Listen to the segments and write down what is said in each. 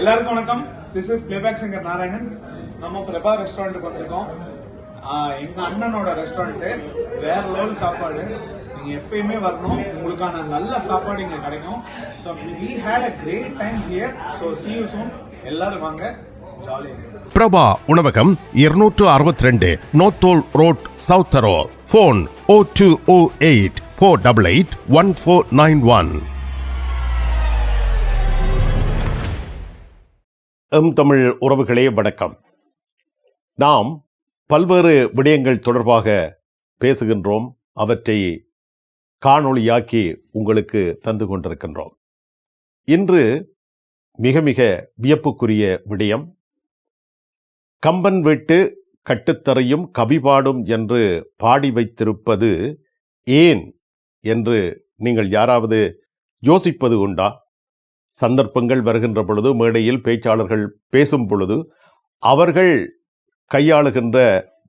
எல்லாருக்கும் வணக்கம். This is playback singer Narayanan நம்ம பிரபா ரெஸ்டாரண்ட்டுக்கு வந்திருக்கோம். எங்க அண்ணனோட ரெஸ்டாரண்ட் வேற லெவல் சாப்பாடு. நீங்க எப்பயுமே வரணும். உங்களுக்கான நல்ல சாப்பாடு இங்க கிடைக்கும். So we had a great time here so see you soon எல்லாரும் வாங்க. பிரபா உணவகம் இருநூற்று அறுபத்தி ரெண்டு நோத்தோல் road சவுத்தரோ phone O two O eight four double eight one four nine one M Tamil உறவுகளே வணக்கம். நாம் பல்வேறு விடயங்கள் தொடர்பாக பேசுகின்றோம். அவற்றை காணொளியாக்கி உங்களுக்கு தந்து கொண்டிருக்கின்றோம். இன்று மிக மிக வியப்புக்குரிய விடயம் கம்பன் வீட்டு கட்டுத்தரையும் கவிபாடும் என்று பாடி வைத்திருப்பது ஏன் என்று நீங்கள் யாராவது யோசிப்பது உண்டா? சந்தர்ப்பங்கள் வருகின்ற பொழுது மேடையில் பேச்சாளர்கள் பேசும் பொழுது அவர்கள் கையாளுகின்ற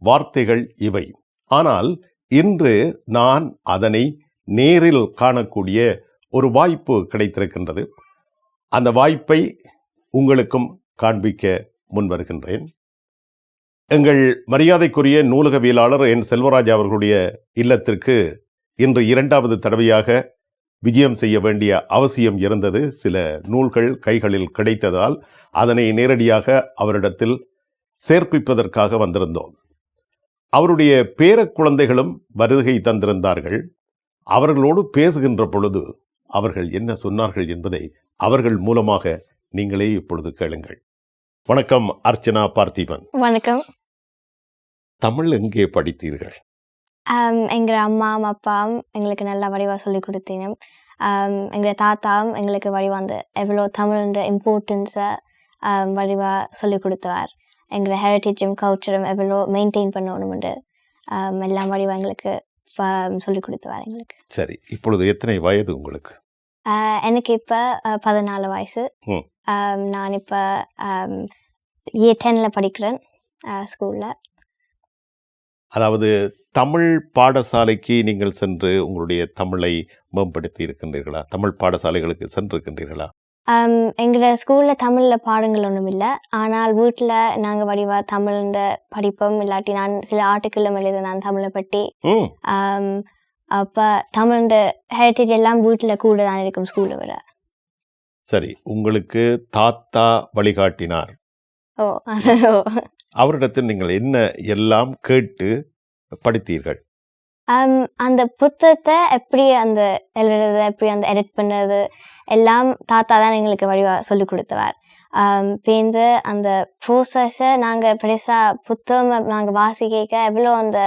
வார்த்தைகள் இவை. ஆனால் இன்று நான் அதனை நேரில் காணக்கூடிய ஒரு வாய்ப்பு கிடைத்திருக்கின்றது. அந்த வாய்ப்பை உங்களுக்கும் காண்பிக்க முன்வருகின்றேன். எங்கள் மரியாதைக்குரிய நூலகவியலாளர் என் செல்வராஜ் அவர்களுடைய இல்லத்திற்கு இன்று இரண்டாவது தடவையாக விஜயம் செய்ய வேண்டிய அவசியம் இருந்தது. சில நூல்கள் கைகளில் கிடைத்ததால் அதனை நேரடியாக அவரிடத்தில் சேர்ப்பிப்பதற்காக வந்திருந்தோம். அவருடைய பேர குழந்தைகளும் வருகை தந்திருந்தார்கள். அவர்களோடு பேசுகின்ற பொழுது அவர்கள் என்ன சொன்னார்கள் என்பதை அவர்கள் மூலமாக நீங்களே இப்பொழுது கேளுங்கள். வணக்கம் அர்ச்சனா பார்த்திபன். வணக்கம். தமிழ் எங்கே படித்தீர்கள்? ஆம், எங்க அம்மாவும் அப்பாவும் எங்களுக்கு நல்லா வடிவாக சொல்லி கொடுத்தீங்க எங்களோட தாத்தாவும் எங்களுக்கு வடிவா அந்த எவ்வளோ தமிழோட இம்பார்ட்டன்ஸை வடிவாக சொல்லி கொடுத்தவார். எங்களோட ஹெரிட்டேஜும் கல்ச்சரும் எவ்வளோ மெயின்டைன் பண்ணணும்னு எல்லாம் வடிவாக எங்களுக்கு சொல்லி கொடுத்தவார் எங்களுக்கு. சரி இப்பொழுது எத்தனை வயது உங்களுக்கு? எனக்கு இப்போ பதினாலு வயசு. நான் இப்போ ஏ டென்னில் படிக்கிறேன் ஸ்கூலில் அதாவது தமிழ் பாடசாலைக்கு நீங்கள் சென்று உங்களுடைய தமிழை மேம்படுத்தி இருக்கின்றீர்களா? தமிழ் பாடசாலைகளுக்கு சென்றிருக்கின்றீர்களா? எங்களோட ஸ்கூலில் தமிழில் பாடங்கள் ஒன்றும் இல்லை. ஆனால் வீட்டில் நாங்கள் வடிவா தமிழ்ன்ற படிப்போம். இல்லாட்டி நான் சில ஆர்டிக்கிளும் எழுத நான் தமிழை பற்றி. அப்போ தமிழ்ன்ற ஹெரிட்டேஜ் எல்லாம் வீட்டில் கூட தான் இருக்கும் ஸ்கூலில் விட. சரி உங்களுக்கு தாத்தா வழிகாட்டினார். ஓ அவரிடத்தில் நீங்கள் என்ன எல்லாம் கேட்டு படித்தீர்கள்? அந்த புத்தகத்தை எப்படி அந்த எழுதுறது எப்படி அந்த எடிட் பண்ணுறது எல்லாம் தாத்தா தான் எங்களுக்கு வடிவாக சொல்லி கொடுத்தவர். பேருந்து அந்த ப்ரோசஸை நாங்கள் பெருசாக புத்தகம் நாங்கள் வாசிக்க எவ்வளோ அந்த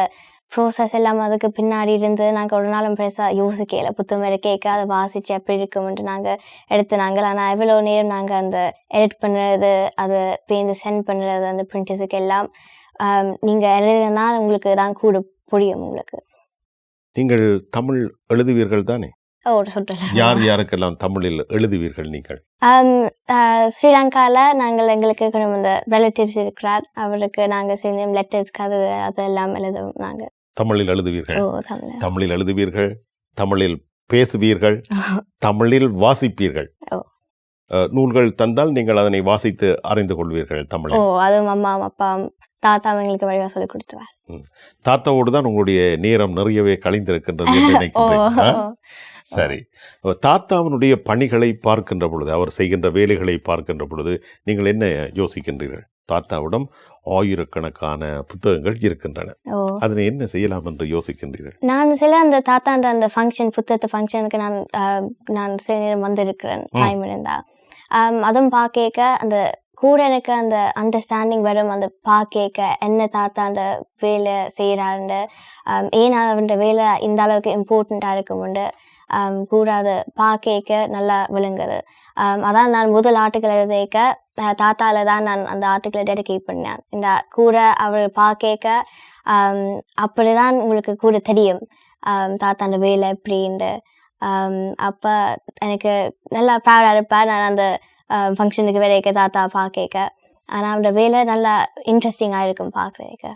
ப்ரோசஸ் எல்லாம் அதுக்கு பின்னாடி இருந்து நாங்கள் ஒரு நாளும் பெருசாக யோசிக்கல. புத்தகம் இருக்க அதை வாசித்து எப்படி இருக்கும்ன்ட்டு நாங்கள் எடுத்து நாங்கள் ஆனால் எவ்வளோ நேரம் நாங்கள் அந்த எடிட் பண்ணுறது அதை பேருந்து சென்ட் பண்ணுறது அந்த பிரிண்டர்ஸுக்கு எல்லாம் நீங்கள் எழுதுனா உங்களுக்கு தான் கூட புரியும் உங்களுக்கு. நீங்கள் தமிழ் எழுதுவீர்கள் தானே? ஒரு சொல்கிறேன் யார் யாருக்கெல்லாம் தமிழில் எழுதுவீர்கள் நீங்கள்? ஸ்ரீலங்காவில் நாங்கள் எங்களுக்கு கொஞ்சம் இந்த ரிலேட்டிவ்ஸ் இருக்கிறார். அவருக்கு நாங்கள் சில லெட்டர்ஸ் கதை அதெல்லாம் எழுதுவோம் நாங்கள் தமிழில் எழுதுவீர்கள். ஓ தமிழ்? தமிழில் எழுதுவீர்கள் தமிழில் பேசுவீர்கள் தமிழில் வாசிப்பீர்கள். ஓ. நூல்கள் தந்தால் நீங்கள் அதனை வாசித்து அறிந்து கொள்வீர்கள் ஓ தமிழில் அதுவும் அம்மா அப்பா தாத்தா எங்களுக்கு வழியாக சொல்லி கொடுத்துவார் தாத்தாவோடு தான் உங்களுடைய நேரம் நிறையவே கழிந்திருக்கின்றது ஓ. ஆ? சரி. தாத்தாவினுடைய பணிகளை பார்க்கின்ற பொழுது அவர் செய்கின்ற வேலைகளை பார்க்கின்ற பொழுது நீங்கள் என்ன யோசிக்கின்றீர்கள்? தாத்தாவிடம் ஆயிரக்கணக்கான புத்தகங்கள் இருக்கின்றன. அதனை என்ன செய்யலாம் என்று யோசிக்கின்றீர்கள்? நான் சில அந்த தாத்தான்ற அந்த ஃபங்க்ஷன் புத்தகத்து ஃபங்க்ஷனுக்கு நான் நான் சில நேரம் வந்திருக்கிறேன். டைம் இருந்தா. அதுவும் பார்க்க அந்த கூட எனக்கு அந்த அண்டர்ஸ்டாண்டிங் வரும் அந்த பார்க்க என்ன தாத்தாண்ட வேலை செய்கிறாண்டு ஏன் அவன் வேலை இந்த அளவுக்கு இம்பார்ட்டண்ட்டாக இருக்குமுண்டு. கூடாது. பா கேட்க நல்லா விளங்குது அதான் நான் முதல் ஆர்டிக்கல் எழுதிக்க தாத்தால தான் நான் அந்த ஆர்டிக்கலை டெடிகேட் பண்ணேன். இந்த கூட அவர் பார்க்க அப்படிதான் உங்களுக்கு கூட தெரியும். தாத்தாண்ட வேலை எப்படின்ட்டு. அப்போ எனக்கு நல்லா ப்ரௌடாக இருப்பேன் நான் அந்த ஃபங்க்ஷனுக்கு வேலைக்க தாத்தா பார்க்க ஆனால் அவரோட வேலை நல்லா இன்ட்ரெஸ்டிங்காக இருக்கும் பார்க்குறதுக்கு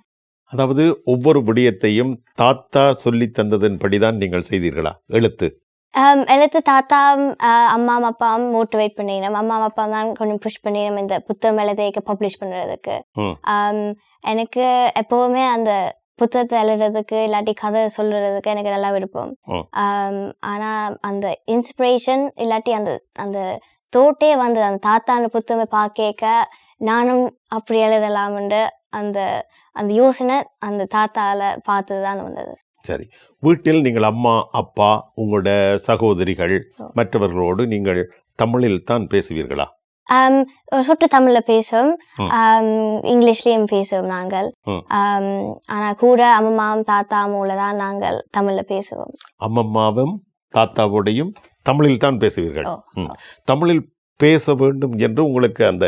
அதாவது ஒவ்வொரு விடயத்தையும் தாத்தா சொல்லி தந்ததன்படிதான் நீங்கள் செய்தீர்களா? எழுத்து. எழுத்து தாத்தா அம்மா அப்பாவும் மோட்டிவேட் பண்ணினோம் அம்மா அப்பா தான் கொஞ்சம் புஷ் பண்ணினோம் இந்த புத்தகம் எழுதிக்க பப்ளிஷ் பண்ணுறதுக்கு um, எனக்கு எப்போவுமே அந்த புத்தகத்தை எழுதுறதுக்கு இல்லாட்டி கதை சொல்றதுக்கு எனக்கு நல்லா விருப்பம். um, ஆனா அந்த இன்ஸ்பிரேஷன் இல்லாட்டி அந்த அந்த தோட்டே வந்து அந்த தாத்தான புத்தகமே பார்க்க நானும் அப்படி எழுதலாம்னு அந்த அந்த யோசனை அந்த தாத்தால பார்த்து தான் வந்தது. சரி. வீட்டில் நீங்கள் அம்மா அப்பா உங்களோட சகோதரிகள். மற்றவர்களோடு நீங்கள் தமிழில் தான் பேசுவீர்களா? சொட்டு தமிழ்ல பேசுவோம். ம். um, இங்கிலீஷ்லயும் பேசுவோம் நாங்கள். ஆனா கூட அம்மாவும் தாத்தா அம்மாவில் தான் நாங்கள் தமிழ்ல பேசுவோம். அம்மம்மாவும் தாத்தாவோடையும் தமிழில் தான் பேசுவீர்கள். தமிழில் பேச வேண்டும் என்று உங்களுக்கு அந்த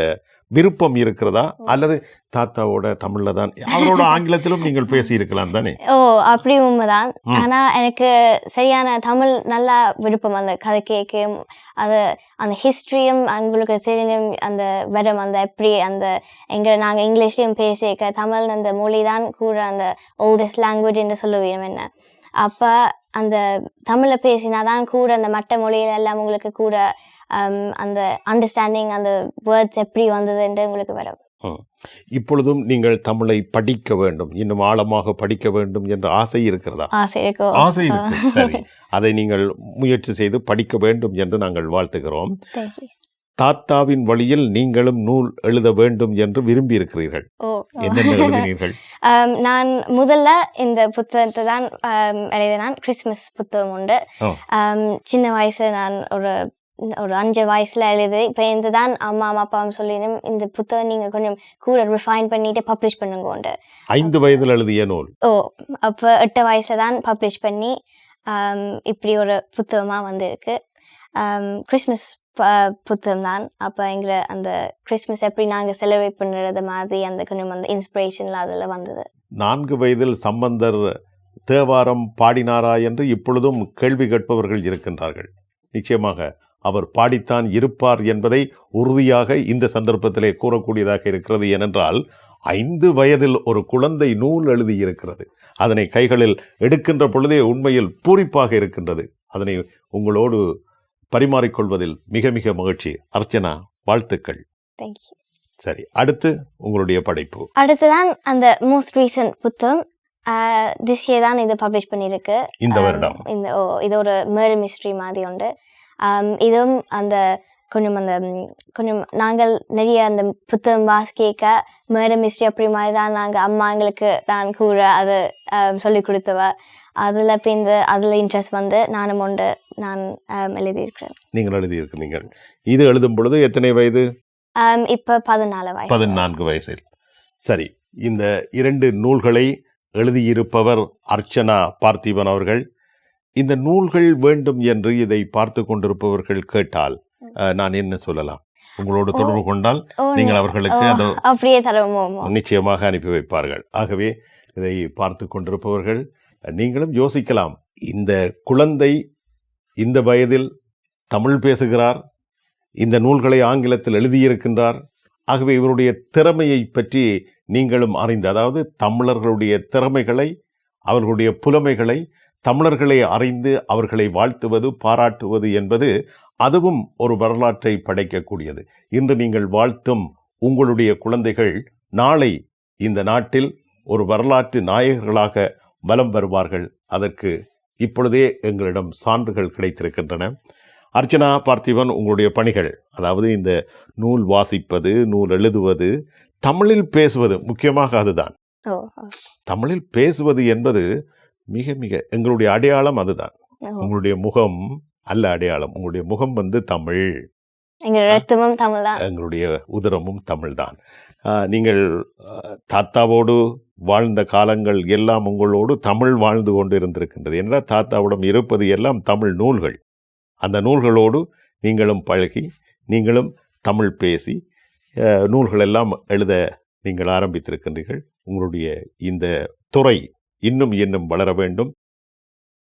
விருப்பம் இருக்கிறதா? அல்லது தாத்தாவோட தமிழ்ல தான் அவரோட ஆங்கிலத்திலும் நீங்கள் பேசி இருக்கலாம் தானே? ஓ அப்படி உண்மைதான். ஆனா எனக்கு சரியான தமிழ் நல்லா விருப்பம். அந்த கதை கேட்கும் அது அந்த ஹிஸ்ட்ரியும் உங்களுக்கு சரியும் அந்த வரும் அந்த எப்படி அந்த எங்க நாங்க இங்கிலீஷ்லயும் பேசிக்க தமிழ் அந்த மொழி தான் கூட அந்த ஓல்டஸ்ட் லாங்குவேஜ் என்று சொல்லுவோம் என்ன. அப்ப அந்த தமிழ்ல பேசினாதான் கூட அந்த மற்ற மொழியில எல்லாம் உங்களுக்கு கூட அந்த அண்டர்ஸ்டாண்டிங் அந்த வேர்ட்ஸ் எப்படி வந்தது என்று உங்களுக்கு வரும் இப்பொழுதும் நீங்கள் தமிழை படிக்க வேண்டும். இன்னும் ஆழமாக படிக்க வேண்டும் என்ற ஆசை இருக்கிறதா? ஆசை ஆசை சரி. அதை நீங்கள் முயற்சி செய்து படிக்க வேண்டும் என்று நாங்கள் வாழ்த்துகிறோம். தாத்தாவின் வழியில் நீங்களும் நூல் எழுத வேண்டும் என்று விரும்பி இருக்கிறீர்கள் எழுதினீர்கள்? Um, நான் முதல்ல இந்த புத்தகத்தை தான் um, எழுதினான். கிறிஸ்மஸ் புத்தகம் உண்டு. Um, சின்ன வயசுல நான் ஒரு ஒரு அஞ்சு வயசுல எழுதி. இப்போ இந்த தான் அம்மா அம்மா அப்பாவும் சொல்லிடும் இந்த புத்தகம் நீங்க கொஞ்சம் கூட ரிஃபைன் பண்ணிட்டு பப்ளிஷ் பண்ணுங்க உண்டு. ஐந்து வயதில் எழுதிய நூல். ஓ அப்போ எட்டு வயசுல தான் பப்ளிஷ் பண்ணி இப்படி ஒரு புத்தகமா வந்திருக்கு. கிறிஸ்மஸ் புத்தகம் தான். அப்போ எங்கிற அந்த கிறிஸ்மஸ் எப்படி நாங்கள் செலிப்ரேட் பண்ணுறது மாதிரி அந்த கொஞ்சம் அந்த இன்ஸ்பிரேஷன்ல அதில் வந்தது. நான்கு வயதில் சம்பந்தர் தேவாரம் பாடினாரா என்று இப்பொழுதும் கேள்வி கேட்பவர்கள் இருக்கின்றார்கள். நிச்சயமாக அவர் பாடித்தான் இருப்பார் என்பதை உறுதியாக இந்த சந்தர்ப்பத்திலே கூறக்கூடியதாக இருக்கிறது ஏனென்றால் ஐந்து வயதில் ஒரு குழந்தை நூல் எழுதியிருக்கிறது. அதனை கைகளில் எடுக்கின்ற பொழுதே உண்மையில் பூரிப்பாக இருக்கின்றது. அதனை உங்களோடு பரிமாறிக்கொள்வதில் மிக மிக மகிழ்ச்சி. அர்ச்சனா வாழ்த்துக்கள். தேங்க்யூ சரி அடுத்து உங்களுடைய படைப்பு. அடுத்ததான் அந்த மோஸ்ட் ரீசன்ட் புத்தகம். திஸ் இயர் தான் இது பப்ளிஷ் பண்ணியிருக்கு. இந்த வருடம். இந்த இது ஒரு மேர்டர் மிஸ்ட்ரி மாதிரி உண்டு. இதுவும் அந்த கொஞ்சம் அந்த கொஞ்சம் நாங்கள் நிறைய அந்த புத்தகம் வாசிக்க மேர்டர் மிஸ்ட்ரி அப்படி மாதிரி தான் நாங்கள் அம்மா எங்களுக்கு தான் கூட அது சொல்லி கொடுத்தவ. அதில் இப்போ இந்த அதில் இன்ட்ரெஸ்ட் வந்து நானும் உண்டு நான் எழுதியிருக்கிறேன். நீங்கள் எழுதியிருக்கிறீர்கள். இது எழுதும் பொழுது எத்தனை வயது? இப்போ பதினாலு வயசு. பதினான்கு வயசில். சரி இந்த இரண்டு நூல்களை எழுதியிருப்பவர் அர்ச்சனா பார்த்திபன் அவர்கள். இந்த நூல்கள் வேண்டும் என்று இதை பார்த்து கொண்டிருப்பவர்கள் கேட்டால் நான் என்ன சொல்லலாம்? உங்களோடு. தொடர்பு கொண்டால் நீங்கள் அவர்களுக்கு அப்படியே நிச்சயமாக அனுப்பி வைப்பார்கள். ஆகவே இதை பார்த்து கொண்டிருப்பவர்கள் நீங்களும் யோசிக்கலாம். இந்த குழந்தை இந்த வயதில் தமிழ் பேசுகிறார் இந்த நூல்களை ஆங்கிலத்தில் எழுதியிருக்கின்றார் ஆகவே இவருடைய திறமையை பற்றி நீங்களும் அறிந்து அதாவது தமிழர்களுடைய திறமைகளை அவர்களுடைய புலமைகளை தமிழர்களை அறிந்து அவர்களை வாழ்த்துவது பாராட்டுவது என்பது அதுவும் ஒரு வரலாற்றை படைக்கக்கூடியது. இன்று நீங்கள் வாழ்த்தும் உங்களுடைய குழந்தைகள் நாளை இந்த நாட்டில் ஒரு வரலாற்று நாயகர்களாக வலம் வருவார்கள். அதற்கு இப்பொழுதே எங்களிடம் சான்றுகள் கிடைத்திருக்கின்றன. அர்ச்சனா பார்த்திபன் உங்களுடைய பணிகள் அதாவது இந்த நூல் வாசிப்பது நூல் எழுதுவது தமிழில் பேசுவது முக்கியமாக அதுதான். தமிழில் பேசுவது என்பது மிக மிக எங்களுடைய அடையாளம் அதுதான். உங்களுடைய முகம் அல்ல அடையாளம். உங்களுடைய முகம் வந்து தமிழ். தமிழ் தான் எங்களுடைய உதரமும் தமிழ்தான். ஆஹ், நீங்கள் தாத்தாவோடு வாழ்ந்த காலங்கள் எல்லாம் உங்களோடு தமிழ் வாழ்ந்து கொண்டு இருந்திருக்கின்றது என்றால் தாத்தாவிடம் இருப்பது எல்லாம் தமிழ் நூல்கள். அந்த நூல்களோடு நீங்களும் பழகி நீங்களும் தமிழ் பேசி ஆஹ், நூல்கள் எல்லாம் எழுத நீங்கள் ஆரம்பித்திருக்கின்றீர்கள். உங்களுடைய இந்த துறை இன்னும் இன்னும் வளர வேண்டும்.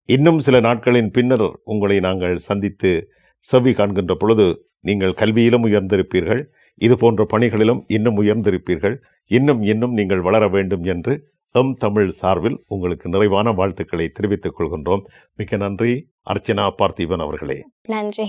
இன்னும் சில நாட்களின் பின்னர் உங்களை நாங்கள் சந்தித்து செவ்வி காண்கின்ற பொழுது நீங்கள் கல்வியிலும் உயர்ந்திருப்பீர்கள். இது போன்ற பணிகளிலும் இன்னும் உயர்ந்திருப்பீர்கள். இன்னும் இன்னும் நீங்கள் வளர வேண்டும் என்று எம் தமிழ் சார்பில் உங்களுக்கு நிறைவான வாழ்த்துக்களை தெரிவித்துக் கொள்கின்றோம். மிக்க நன்றி. அர்ச்சனா பார்த்திபன் அவர்களே. நன்றி.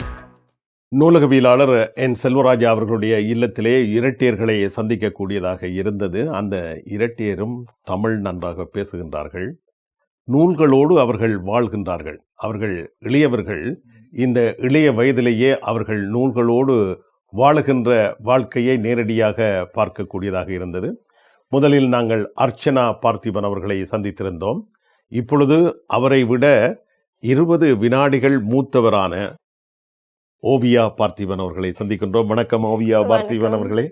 நூலகவியலாளர் என் செல்வராஜா அவர்களுடைய இல்லத்திலே இரட்டியர்களை சந்திக்கக்கூடியதாக இருந்தது. அந்த இரட்டியரும் தமிழ் நன்றாக பேசுகின்றார்கள். நூல்களோடு அவர்கள் வாழ்கின்றார்கள். அவர்கள் இளையவர்கள். இந்த இளைய வயதிலேயே அவர்கள் நூல்களோடு வாழுகின்ற வாழ்க்கையை நேரடியாக பார்க்கக்கூடியதாக இருந்தது. முதலில் நாங்கள் அர்ச்சனா பார்த்திபன் அவர்களை சந்தித்திருந்தோம். இப்பொழுது அவரை விட இருபது வினாடிகள் மூத்தவரான ஓவியா பார்த்திபன் அவர்களை சந்திக்கின்றோம். வணக்கம் ஓவியா பார்த்திபன். அவர்களே.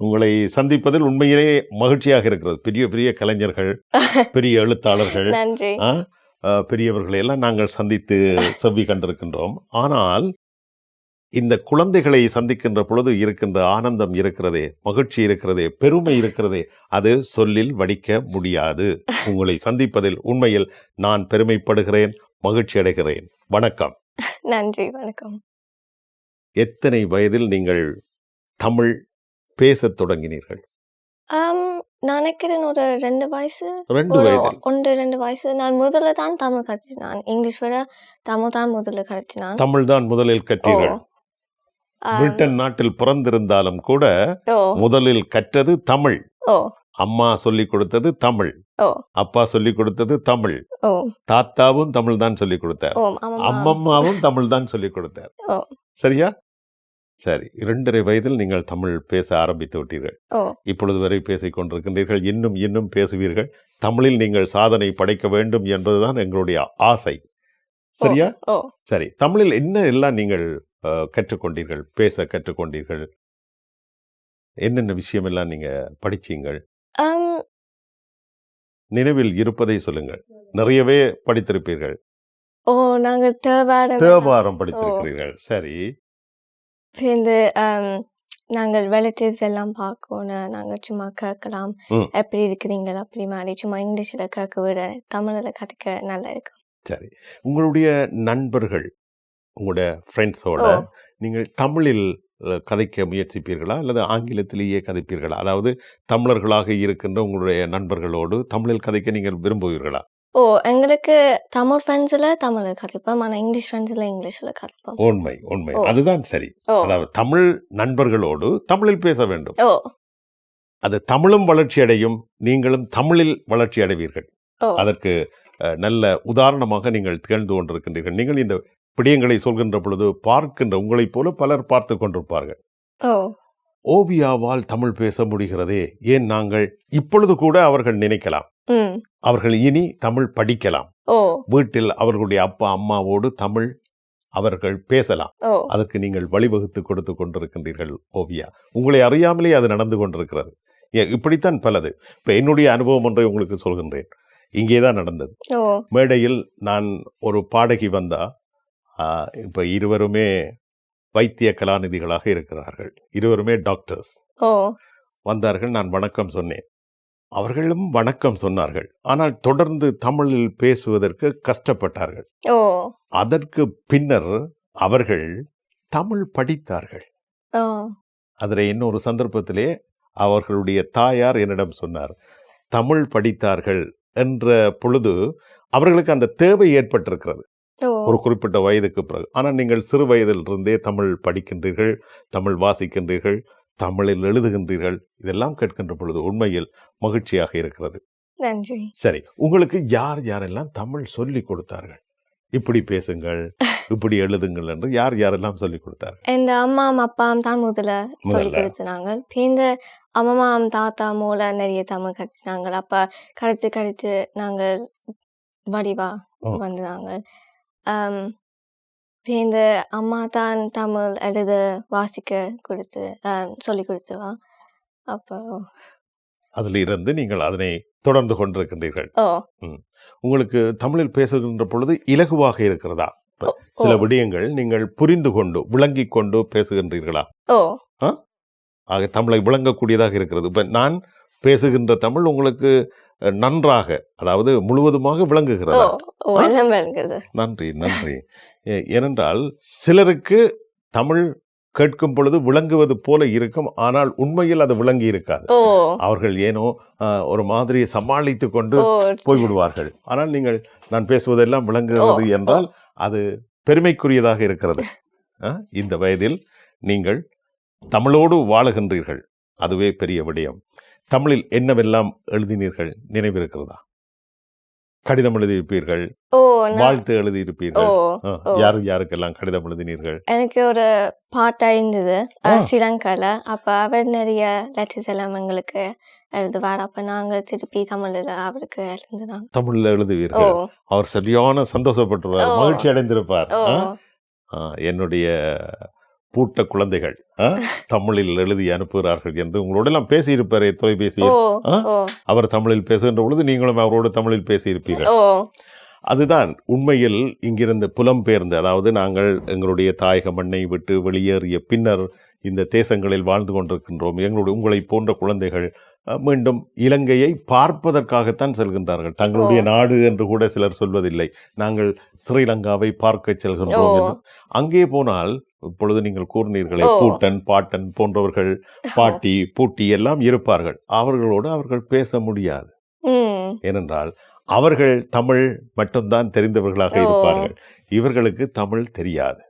உங்களை சந்திப்பதில் உண்மையிலே மகிழ்ச்சியாக இருக்கிறது. பெரிய பெரிய கலைஞர்கள் பெரிய எழுத்தாளர்கள் பெரியவர்களை எல்லாம் நாங்கள் சந்தித்து செவ்வி கண்டிருக்கின்றோம். ஆனால் இந்த குழந்தைகளை சந்திக்கின்ற பொழுது இருக்கின்ற ஆனந்தம் இருக்கிறதே மகிழ்ச்சி இருக்கிறதே பெருமை இருக்கிறதே அது சொல்லில் வடிக்க முடியாது. உங்களை சந்திப்பதில் உண்மையில் நான் பெருமைப்படுகிறேன் மகிழ்ச்சி அடைகிறேன் வணக்கம். நன்றி வணக்கம். எத்தனை வயதில் நீங்கள் தமிழ் பேசத் தொடங்கினீர்கள்? நான் நினைக்கிறேன் ஒரு ரெண்டு வயசு ரெண்டு ஒரு வயதில். ஒன்று ரெண்டு வயசு. நான் முதல்ல தான் தமிழ் கற்றுனான் இங்கிலீஷ் விட தமிழ் தான் முதல்ல கற்றுனான் தமிழ் தான் முதலில் கற்றீர்கள். பிரிட்டன் நாட்டில் பிறந்திருந்தாலும் கூட முதலில் கற்றது தமிழ். அம்மா சொல்லிக் கொடுத்தது தமிழ். அப்பா சொல்லிக் கொடுத்தது தமிழ். தாத்தாவும் தமிழ் தான் சொல்லிக் கொடுத்தார். அம்மம்மாவும். தமிழ் தான் சொல்லிக் கொடுத்தார். சரியா? சரி இரண்டரை வயதில் நீங்கள் தமிழ் பேச ஆரம்பித்து விட்டீர்கள். இப்பொழுது வரை பேசிக் கொண்டிருக்கின்றீர்கள் இன்னும் இன்னும் பேசுவீர்கள். தமிழில் நீங்கள் சாதனை படைக்க வேண்டும் என்பதுதான் எங்களுடைய ஆசை. சரியா? சரி தமிழில் என்ன எல்லாம் நீங்கள் கற்றுக்கொண்டீர்கள் பேச கற்றுக்கொண்டீர்கள்? என்னென்ன விஷயம் எல்லாம் நீங்க படிச்சீங்கள்? நினைவில் இருப்பதை சொல்லுங்கள். நிறையவே படித்திருப்பீர்கள். ஓ நாங்க தேவாரம் தேவாரம் படித்திருக்கிறீர்கள். சரி. இந்த நாங்கள் relatives எல்லாம் பார்க்கணும். நாங்க சும்மா கேட்கலாம். எப்படி இருக்கிறீங்க அப்படி மாதிரி சும்மா இங்கிலீஷ்ல கேட்க விட தமிழ்ல கதைக்க நல்லா இருக்கும். சரி. உங்களுடைய நண்பர்கள் உங்களுடைய ஃப்ரெண்ட்ஸோட நீங்கள் தமிழில் கதைக்க முயற்சிப்பீர்களா? அல்லது ஆங்கிலத்திலேயே கதைப்பீர்களா? அதாவது தமிழர்களாக இருக்கின்ற உங்களுடைய நண்பர்களோடு தமிழில் கதைக்க நீங்கள் விரும்புவீர்களா? ஓ எங்களுக்கு தமிழ் ஃப்ரெண்ட்ஸ்ல தமிழ்ல கதைப்போம். ஆனா இங்கிலீஷ் ஃப்ரெண்ட்ஸ்ல இங்கிலீஷ்ல கதைப்போம். உண்மை உண்மை. அதுதான் சரி. அதாவது தமிழ் நண்பர்களோடு தமிழில் பேச வேண்டும். ஓ. அது தமிழும் வளர்ச்சி அடையும் நீங்களும் தமிழில் வளர்ச்சி அடைவீர்கள். அதற்கு நல்ல உதாரணமாக நீங்கள் திகழ்ந்து கொண்டிருக்கின்றீர்கள். நீங்கள் இந்த பிடியங்களை சொல்கின்ற பொழுது பார்க்கின்ற உங்களைப் போல பலர் பார்த்து கொண்டிருப்பார்கள். ஓவியாவால் தமிழ் பேச முடிகிறதே ஏன் நாங்கள் இப்பொழுது கூட அவர்கள் நினைக்கலாம். அவர்கள் இனி தமிழ் படிக்கலாம். வீட்டில் அவர்களுடைய அப்பா அம்மாவோடு தமிழ் அவர்கள் பேசலாம். அதற்கு நீங்கள் வழிவகுத்து கொடுத்து கொண்டிருக்கின்றீர்கள் ஓவியா. உங்களை அறியாமலே அது நடந்து கொண்டிருக்கிறது. இப்படித்தான் பலது. இப்போ என்னுடைய அனுபவம் ஒன்றை உங்களுக்கு சொல்கின்றேன். இங்கே தான் நடந்தது மேடையில் நான் ஒரு பாடகி வந்தா இப்போ இருவருமே வைத்திய கலாநிதிகளாக இருக்கிறார்கள். இருவருமே டாக்டர்ஸ். ஓ. வந்தார்கள் நான் வணக்கம் சொன்னேன். அவர்களும் வணக்கம் சொன்னார்கள். ஆனால் தொடர்ந்து தமிழில் பேசுவதற்கு கஷ்டப்பட்டார்கள். அதற்கு பின்னர் அவர்கள் தமிழ் படித்தார்கள். அதில் இன்னொரு சந்தர்ப்பத்திலே அவர்களுடைய தாயார் என்னிடம் சொன்னார் தமிழ் படித்தார்கள் என்ற பொழுது அவர்களுக்கு அந்த தேவை ஏற்பட்டிருக்கிறது. ஒரு குறிப்பிட்ட வயதுக்கு பிறகு. ஆனால் நீங்கள் சிறு வயதிலிருந்தே தமிழ் படிக்கின்றீர்கள் தமிழ் வாசிக்கின்றீர்கள் தமிழில் எழுதுகின்றீர்கள் இதெல்லாம் கேட்கின்ற பொழுது உண்மையில் மகிழ்ச்சியாக இருக்கிறது. நன்றி. சரி உங்களுக்கு யார் யாரெல்லாம் தமிழ் சொல்லி கொடுத்தார்கள்? இப்படி பேசுங்கள் இப்படி எழுதுங்கள் என்று யார் யாரெல்லாம் சொல்லி கொடுத்தார்கள்? இந்த அம்மாம் அப்பாம் தான் முதல்ல சொல்லி முதல்ல. கொடுத்துனாங்க இந்த அம்மாம் தாத்தா மூல நிறைய தமிழ் கற்றுனாங்க அப்ப கழிச்சு கழிச்சு நாங்கள் வடிவா. வந்தாங்க இந்த அம்மா தான் தமிழ் எழுத வாசிக்க கொடுத்து சொல்லி கொடுத்தவா? அப்போ அதில் இருந்து நீங்கள் அதனை தொடர்ந்து கொண்டிருக்கின்றீர்கள். உங்களுக்கு தமிழில் பேசுகின்ற பொழுது இலகுவாக இருக்கிறதா? சில விடயங்கள் நீங்கள் புரிந்து கொண்டு விளங்கிக் கொண்டு பேசுகின்றீர்களா? ஓ. ஆக தமிழை விளங்கக்கூடியதாக இருக்கிறது. இப்ப நான் பேசுகின்ற தமிழ் உங்களுக்கு நன்றாக அதாவது முழுவதுமாக விளங்குகிறதா? நன்றி நன்றி. ஏனென்றால் சிலருக்கு தமிழ் கேட்கும் பொழுது விளங்குவது போல இருக்கும் ஆனால் உண்மையில் அது விளங்கி இருக்காது. அவர்கள் ஏனோ ஒரு மாதிரி சமாளித்து கொண்டு போய்விடுவார்கள். ஆனால் நீங்கள் நான் பேசுவதெல்லாம் விளங்குகிறது என்றால் அது பெருமைக்குரியதாக இருக்கிறது. இந்த வயதில் நீங்கள் தமிழோடு வாழுகின்றீர்கள். அதுவே பெரிய விடயம். தமிழில் என்னவெல்லாம் எழுதினீர்கள்? நினைவிருக்கிறதா? கடிதம் எழுதியிருப்பீர்கள். வாழ்த்து எழுதியிருப்பீர்கள். யார் யாருக்கெல்லாம் கடிதம் எழுதினீர்கள்? எனக்கு ஒரு பாட்டா இருந்தது. ஸ்ரீலங்கால. அப்ப அவர் நிறைய லெட்டர்ஸ் எல்லாம் எங்களுக்கு எழுதுவார். அப்ப நாங்க திருப்பி தமிழ்ல அவருக்கு எழுதுனாங்க தமிழ்ல எழுதுவீர்கள். அவர் சரியான சந்தோஷப்பட்டுருவார். மகிழ்ச்சி அடைந்திருப்பார். என்னுடைய பூட்ட குழந்தைகள் தமிழில் எழுதி அனுப்புகிறார்கள் என்று உங்களோட எல்லாம் பேசியிருப்பாரே தொலைபேசியில். அவர் தமிழில் பேசுகின்ற பொழுது நீங்களும் அவரோடு தமிழில் பேசியிருப்பீர்கள். அதுதான் உண்மையில் இங்கிருந்து புலம்பெயர்ந்து அதாவது நாங்கள் எங்களுடைய தாயக மண்ணை விட்டு வெளியேறிய பின்னர் இந்த தேசங்களில் வாழ்ந்து கொண்டிருக்கின்றோம். எங்களுடைய உங்களை போன்ற குழந்தைகள் மீண்டும் இலங்கையை பார்ப்பதற்காகத்தான் செல்கின்றார்கள். தங்களுடைய. நாடு என்று கூட சிலர் சொல்வதில்லை. நாங்கள் ஸ்ரீலங்காவை பார்க்க செல்கின்றோம் அங்கே போனால் இப்பொழுது நீங்கள் கூறினீர்களே ஓ. பூட்டன் பாட்டன் போன்றவர்கள் பாட்டி பூட்டி எல்லாம் இருப்பார்கள். அவர்களோடு அவர்கள் பேச முடியாது. ஏனென்றால் அவர்கள் தமிழ் மட்டும்தான் தெரிந்தவர்களாக. இருப்பார்கள். இவர்களுக்கு தமிழ் தெரியாது.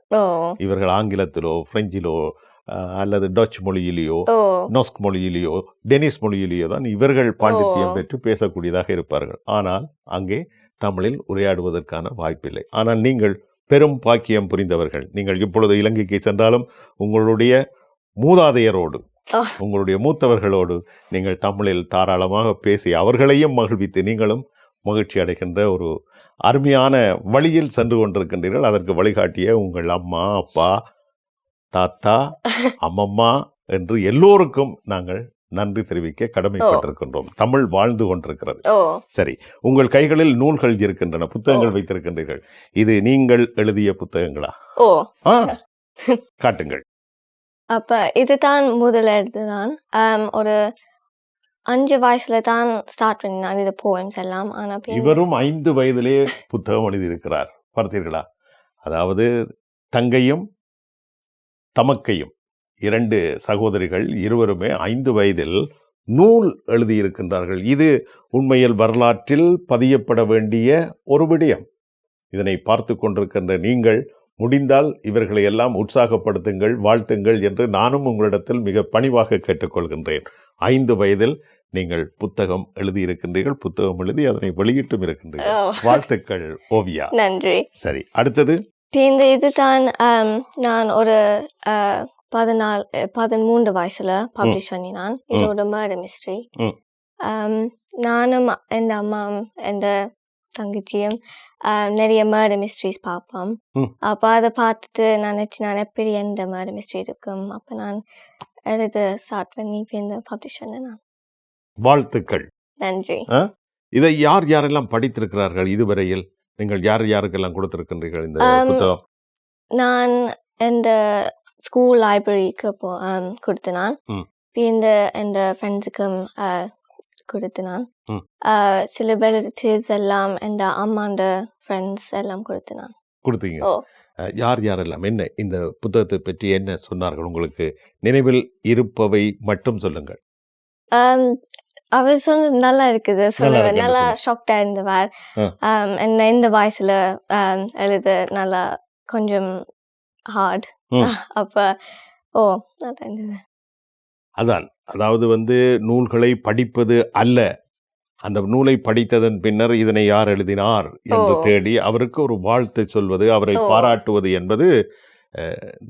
இவர்கள் ஆங்கிலத்திலோ பிரெஞ்சிலோ அல்லது டச் மொழியிலேயோ நொஸ்க் மொழியிலேயோ டெனிஸ் மொழியிலேயோ தான் இவர்கள் பாண்டித்தியம் ஓ. பெற்று பேசக்கூடியதாக இருப்பார்கள். ஆனால் அங்கே தமிழில் உரையாடுவதற்கான வாய்ப்பில்லை. ஆனால் நீங்கள் பெரும் பாக்கியம் புரிந்தவர்கள் நீங்கள் இப்பொழுது இலங்கைக்கு சென்றாலும் உங்களுடைய மூதாதையரோடு. உங்களுடைய மூத்தவர்களோடு நீங்கள் தமிழில் தாராளமாக பேசி அவர்களையும் மகிழ்வித்து நீங்களும் மகிழ்ச்சி அடைகின்ற ஒரு அருமையான வழியில் சென்று கொண்டிருக்கின்றீர்கள் அதற்கு வழிகாட்டிய உங்கள் அம்மா அப்பா தாத்தா அம்மம்மா என்று எல்லோருக்கும் நாங்கள் நன்றி தெரிவிக்க கடமைப்பட்டிருக்கின்றோம். தமிழ் வாழ்ந்து கொண்டிருக்கிறது. சரி உங்கள் கைகளில் நூல்கள் இருக்கின்றன புத்தகங்கள் வைத்திருக்கின்றீர்கள். இது நீங்கள் எழுதிய புத்தகங்களா? ஓ. காட்டுங்கள். அப்ப இதுதான் முதல்ல ஆம், ஒரு அஞ்சு வயசுல தான் ஸ்டார்ட் பண்ணினான் இது போயம்ஸ் எல்லாம். ஆனா பின் இவரும் ஐந்து வயதிலே புத்தகம் எழுதியிருக்கிறார். பார்த்தீர்களா? அதாவது தங்கையும் தமக்கையும். இரண்டு சகோதரிகள் இருவருமே ஐந்து வயதில் நூல் எழுதியிருக்கின்றார்கள். இது உண்மையில் வரலாற்றில் பதியப்பட வேண்டிய ஒரு விடயம். இதனை பார்த்து கொண்டிருக்கின்ற நீங்கள் முடிந்தால் இவர்களை எல்லாம் உற்சாகப்படுத்துங்கள் வாழ்த்துங்கள் என்று நானும் உங்களிடத்தில் மிக பணிவாக கேட்டுக்கொள்கின்றேன். ஐந்து வயதில் நீங்கள் புத்தகம் எழுதியிருக்கின்றீர்கள் புத்தகம் எழுதி அதனை வெளியிட்டும் இருக்கின்றீர்கள். வாழ்த்துக்கள் ஓவியா. நன்றி. சரி அடுத்தது. இந்த இதுதான் நான் ஒரு பதினாலு பதிமூன்று வயசுல பப்ளிஷ் பண்ணினான். இது ஒரு மர்டர் மிஸ்ட்ரி. நானும் என் அம்மாவும் என் தங்கச்சியும் நிறைய மர்டர் மிஸ்ட்ரிஸ் பார்ப்போம். அப்போ அதை பார்த்துட்டு நான் நினச்சி நான் எப்படி எந்த மர்டர் மிஸ்ட்ரி இருக்கும்? அப்போ நான் எழுத ஸ்டார்ட் பண்ணி இந்த பப்ளிஷ் பண்ணேன் நான். வாழ்த்துக்கள். நன்றி. இதை யார் யாரெல்லாம் படித்திருக்கிறார்கள் இதுவரையில்? நீங்கள் யார் யாருக்கெல்லாம் கொடுத்திருக்கின்றீர்கள் இந்த புத்தகம்? நான் இந்த ஸ்கூல் ம். இப்போ இந்த என் ஃப்ரெண்ட்ஸுக்கும் கொடுத்து நான் ம். ஆஹ், சில ரிலேட்டிவ்ஸ் எல்லாம் என் அம்மாண்ட ஃப்ரெண்ட்ஸ் எல்லாம் கொடுத்து நான் கொடுத்தீங்க யார் யாரெல்லாம்? என்ன இந்த புத்தகத்தை பற்றி என்ன சொன்னார்கள்? உங்களுக்கு நினைவில் இருப்பவை மட்டும் சொல்லுங்கள். அவர் சொன்னது நல்லா இருக்குது சொல்லுவேன் நல்லா. ஷாக்டா இருந்தவர் என்ன இந்த வயசுல ஆம், எழுத நல்லா கொஞ்சம் ஹார்ட். அப்ப ஓ அதான் அதாவது வந்து நூல்களை படிப்பது அல்ல. அந்த நூலை படித்ததன் பின்னர் இதனை யார் எழுதினார் என்று. தேடி அவருக்கு ஒரு வாழ்த்து சொல்வது அவரை. பாராட்டுவது என்பது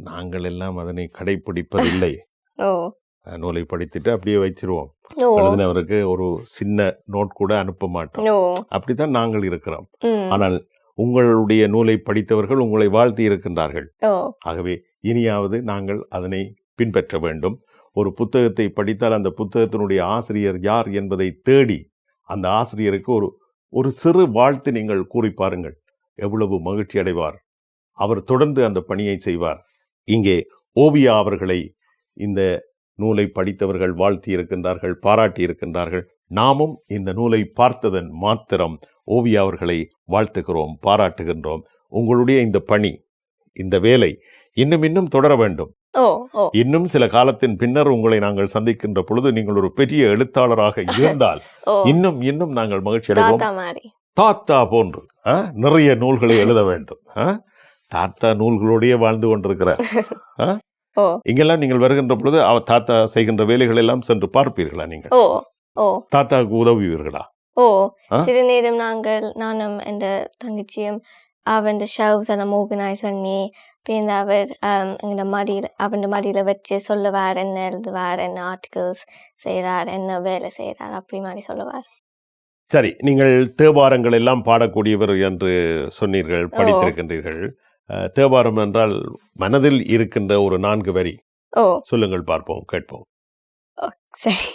நாங்கள் எல்லாம் அதனை கடைபிடிப்பதில்லை நூலை படித்துட்டு அப்படியே வச்சிருவோம் எழுதினவருக்கு ஒரு சின்ன நோட் கூட அனுப்ப மாட்டோம். அப்படித்தான் நாங்கள் இருக்கிறோம். ஆனால் உங்களுடைய நூலை படித்தவர்கள் உங்களை வாழ்த்தி இருக்கின்றார்கள். ஆகவே இனியாவது நாங்கள் அதனை பின்பற்ற வேண்டும். ஒரு புத்தகத்தை படித்தால் அந்த புத்தகத்தினுடைய ஆசிரியர் யார் என்பதை தேடி அந்த ஆசிரியருக்கு ஒரு ஒரு சிறு வாழ்த்து நீங்கள் கூறி பாருங்கள். எவ்வளவு மகிழ்ச்சி அடைவார். அவர் தொடர்ந்து அந்த பணியை செய்வார். இங்கே ஓவியா அவர்களை இந்த நூலை படித்தவர்கள் வாழ்த்தி இருக்கின்றார்கள் பாராட்டி இருக்கின்றார்கள். நாமும் இந்த நூலை பார்த்ததன் மாத்திரம் ஓவியா அவர்களை வாழ்த்துகிறோம் பாராட்டுகின்றோம். உங்களுடைய இந்த பணி இந்த வேலை இன்னும் இன்னும் தொடர வேண்டும். இன்னும் சில காலத்தின் பின்னர் உங்களை நாங்கள் சந்திக்கின்ற பொழுது நீங்கள் ஒரு பெரிய எழுத்தாளராக இருந்தால் இன்னும் இன்னும் நாங்கள் மகிழ்ச்சி அடைவோம். தாத்தா போன்று நிறைய நூல்களை எழுத வேண்டும்? தாத்தா நூல்களோடயே வாழ்ந்து கொண்டிருக்கிறார் இங்கெல்லாம் நீங்கள் வருகின்ற பொழுது அவர் தாத்தா செய்கின்ற வேலைகள் எல்லாம் சென்று பார்ப்பீர்களா நீங்கள்? தாத்தாவுக்கு உதவுவீர்களா? ஓ? சிறு நேரம் நாங்கள் நானும் என்ற தங்கச்சியும் அவன் ஷவுஸ் எல்லாம் ஆர்கனைஸ் பண்ணி பிறந்த அவர் எங்களோட மடியில் அவன் மடியில் வச்சு சொல்லுவார் என்ன எழுதுவார் என்ன ஆர்டிகல்ஸ் செய்கிறார் என்ன வேலை செய்கிறார் அப்படி மாதிரி சொல்லுவார். சரி நீங்கள் தேவாரங்கள் எல்லாம் பாடக்கூடியவர் என்று சொன்னீர்கள் படித்திருக்கின்றீர்கள். தேவாரம் என்றால் மனதில் இருக்கின்ற ஒரு நான்கு வரி. ஓ. சொல்லுங்கள் பார்ப்போம் கேட்போம். சரி.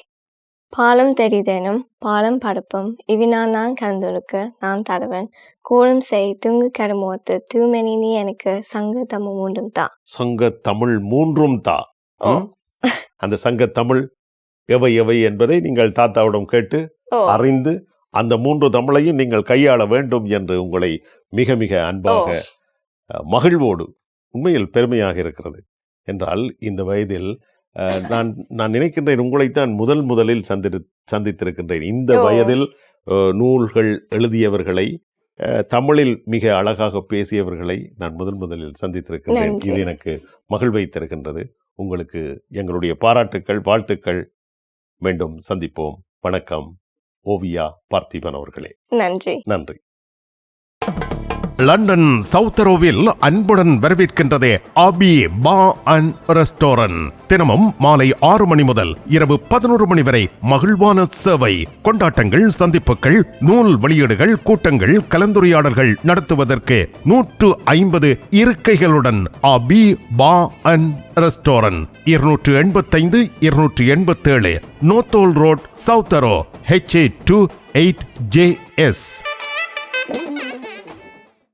பாலம் தெரிதேனும் பாலம் படுப்பும். இவினா நான் கலந்துழுக்க நான் தருவன். கோலம் செய் துங்கு கருமோத்து தூமெனி நீ எனக்கு சங்க தம்மு மூண்டும் தான் சங்க தமிழ் மூன்றும் தா? அந்த சங்க தமிழ் எவை எவை என்பதை நீங்கள் தாத்தாவிடம் கேட்டு அறிந்து அந்த மூன்று தமிழையும் நீங்கள் கையாள வேண்டும் என்று உங்களை மிக மிக அன்பாக மகிழ்வோடு உண்மையில் பெருமையாக இருக்கிறது. என்றால் இந்த வயதில் நான் நான் நினைக்கின்றேன் உங்களைத்தான் முதல் முதலில் சந்திரு சந்தித்திருக்கின்றேன். இந்த. வயதில் நூல்கள் எழுதியவர்களை தமிழில் மிக அழகாக பேசியவர்களை நான் முதல் முதலில் சந்தித்திருக்கின்றேன். இது எனக்கு மகிழ்வை தருகின்றது. உங்களுக்கு எங்களுடைய பாராட்டுக்கள் வாழ்த்துக்கள். மீண்டும் சந்திப்போம். வணக்கம். ஓவியா பார்த்திபன் அவர்களே. நன்றி. நன்றி. லண்டன் சவுத்தரோவில் அன்புடன் வரவேற்கின்றது அபி பா அண்ட் ரெஸ்டாரண்ட். தினமும் மாலை ஆறு மணி முதல் இரவு பதினோரு மணி வரை மகிழ்வான சேவை. கொண்டாட்டங்கள் சந்திப்புகள் நூல் வெளியீடுகள் கூட்டங்கள் கலந்துரையாடல்கள் நடத்துவதற்கு நூற்று ஐம்பது இருக்கைகளுடன் அபி பா அண்ட் ரெஸ்டாரண்ட். இருநூற்று எண்பத்தைந்து இருநூற்று எண்பத்தேழு Northolt road South Harrow H A two eight J S.